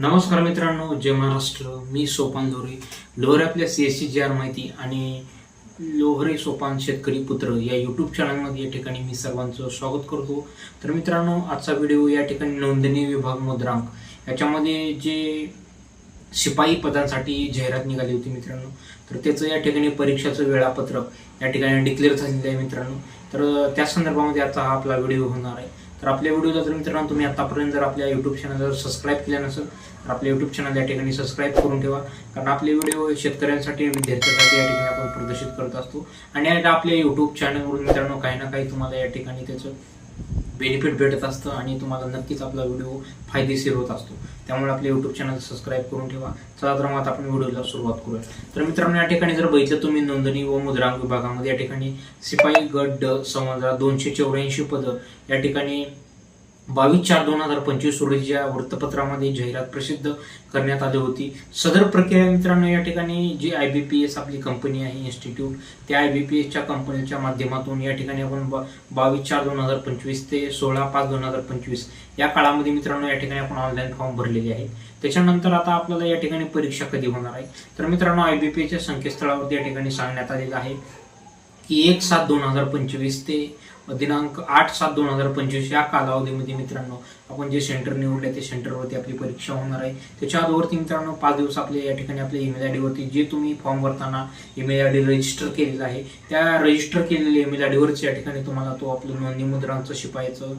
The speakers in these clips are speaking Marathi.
नमस्कार मित्रांनो जय महाराष्ट्र. मी सोपान लोहरे. लोहरे आपल्या C S C G R माहिती आणि लोहरे सोपान शेतकरी पुत्र या यूट्यूब चॅनलमध्ये या ठिकाणी मी सर्वांचं स्वागत करतो. तर मित्रांनो आजचा व्हिडिओ या ठिकाणी नोंदणी विभाग मुद्रांक. याच्यामध्ये जे शिपाई पदांसाठी जाहिरात निघाली होती मित्रांनो तर त्याचं या ठिकाणी परीक्षाचं वेळापत्रक या ठिकाणी डिक्लेअर झालेलं आहे मित्रांनो. तर त्या संदर्भामध्ये आता हा आपला व्हिडिओ होणार आहे. तर आपल्या व्हिडिओला जर मित्रांनो तुम्ही आतापर्यंत जर आपल्या युट्यूब चॅनल जर सबस्क्राईब केलं नसेल आपले यूट्यूब चॅनल या ठिकाणी सबस्क्राईब करून ठेवा. कारण आपले व्हिडिओ शेतकऱ्यांसाठी विद्यार्थ्यांसाठी या ठिकाणी आपण प्रदर्शित करत असतो. आणि आपल्या यूट्यूब चॅनलवरून मित्रांनो काही ना काही तुम्हाला या ठिकाणी त्याचं बेनिफिट भेटत असतं आणि तुम्हाला नक्कीच आपला व्हिडिओ फायदेशीर होत असतो. त्यामुळे आपले यूट्यूब चॅनल सबस्क्राईब करून ठेवा. चला तर मग आपण व्हिडिओला सुरुवात करूया. तर मित्रांनो या ठिकाणी जर बघितलं तुम्ही नोंदणी व मुद्रांक विभागामध्ये या ठिकाणी सिपाई गट ड समजा दोनशे चौऱ्याऐंशी पदं या ठिकाणी बावीस चार दोन हजार पंचवीस रोजीच्या वृत्तपत्रामध्ये जाहिरात प्रसिद्ध करण्यात आली होती. सदर प्रक्रिया मित्रांनो या ठिकाणी G I B P S आपली कंपनी आहे इन्स्टिट्यूट त्या आय बी पी एसच्या कंपनीच्या माध्यमातून या ठिकाणी आपण बा- बावीस चार दोन हजार पंचवीस ते सोळा पाच दोन हजार पंचवीस या काळामध्ये मित्रांनो या ठिकाणी आपण ऑनलाईन फॉर्म भरलेले आहेत. त्याच्यानंतर आता आपल्याला या ठिकाणी परीक्षा कधी होणार आहे? तर मित्रांनो आय बी पी एसच्या संकेतस्थळावरती या ठिकाणी सांगण्यात आलेलं आहे. एक सात दोन हजार पंचवीस ते दिनांक आठ सात दोन हजार पंचवीस या कालावधीमध्ये मित्रांनो आपण जे सेंटर निवडले ते सेंटरवरती आपली परीक्षा होणार आहे. त्याच्या आधीवरती मित्रांनो पाच दिवस आपले या ठिकाणी आपल्या ईमेल आय डीवरती जे तुम्ही फॉर्म भरताना ईमेल आय डी रजिस्टर केलेला आहे त्या रजिस्टर केलेल्या ईमेल आय डीवरच या ठिकाणी तुम्हाला तो आपलं नोंदणी मुद्रांचं शिपायचं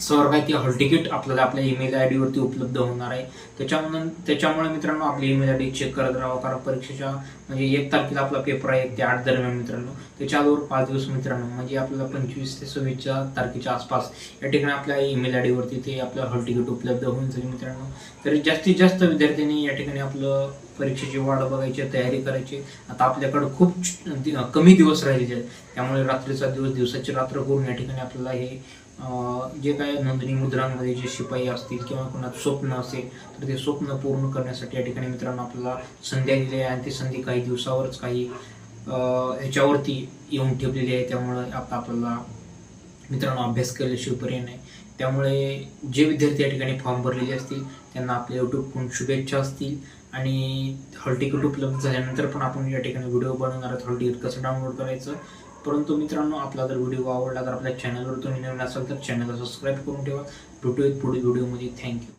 सर्व काही हॉल तिकीट आपल्याला आपल्या ईमेल आय डीवरती उपलब्ध होणार आहे. त्याच्यामुळे त्याच्यामुळे मित्रांनो आपली ईमेल आय डी चेक करत राहावं कारण परीक्षेच्या म्हणजे एक तारखेला आपला पेपर आहे ते आठ दरम्यान मित्रांनो. त्याच्या पाच दिवस मित्रांनो म्हणजे आपल्याला पंचवीस ते सव्वीसच्या तारखेच्या आसपास या ठिकाणी आपल्या ईमेल आय डीवरती ते आपलं हॉल तिकीट उपलब्ध होऊन जाईल मित्रांनो. तर जास्तीत जास्त विद्यार्थ्यांनी या ठिकाणी आपलं परीक्षेची वाट बघायची तयारी करायची. आता आपल्याकडे खूप कमी दिवस राहिलेले आहेत. त्यामुळे रात्रीचा दिवस दिवसाची रात्र करून या ठिकाणी आपल्याला हे जे काय नोंदणी मुद्रांमध्ये जे शिपाई असतील किंवा कोणाचं स्वप्न असेल तर ते स्वप्न पूर्ण करण्यासाठी या ठिकाणी मित्रांनो आपल्याला संध्या दिली आहे आणि ती संधी काही दिवसावरच काही ह्याच्यावरती येऊन ठेवलेली आहे. त्यामुळे आता आपल्याला मित्रांनो अभ्यास केल्याशिवाय पर्याय नाही. त्यामुळे जे विद्यार्थी या ठिकाणी फॉर्म भरलेले असतील त्यांना आपल्या यूट्यूबकडून शुभेच्छा असतील. आणि हॉल तिकीट उपलब्ध झाल्यानंतर पण आपण या ठिकाणी व्हिडिओ बनवणार आहोत. हॉल तिकीट कसं डाउनलोड करायचं परंतु मित्रांनो आपला जर व्हिडिओ आवडला तर आपल्या चॅनलवर तुम्ही नवीन असाल तर चॅनलला सबस्क्राईब करून ठेवा. भेटूयात पुढील व्हिडिओमध्ये थँक्यू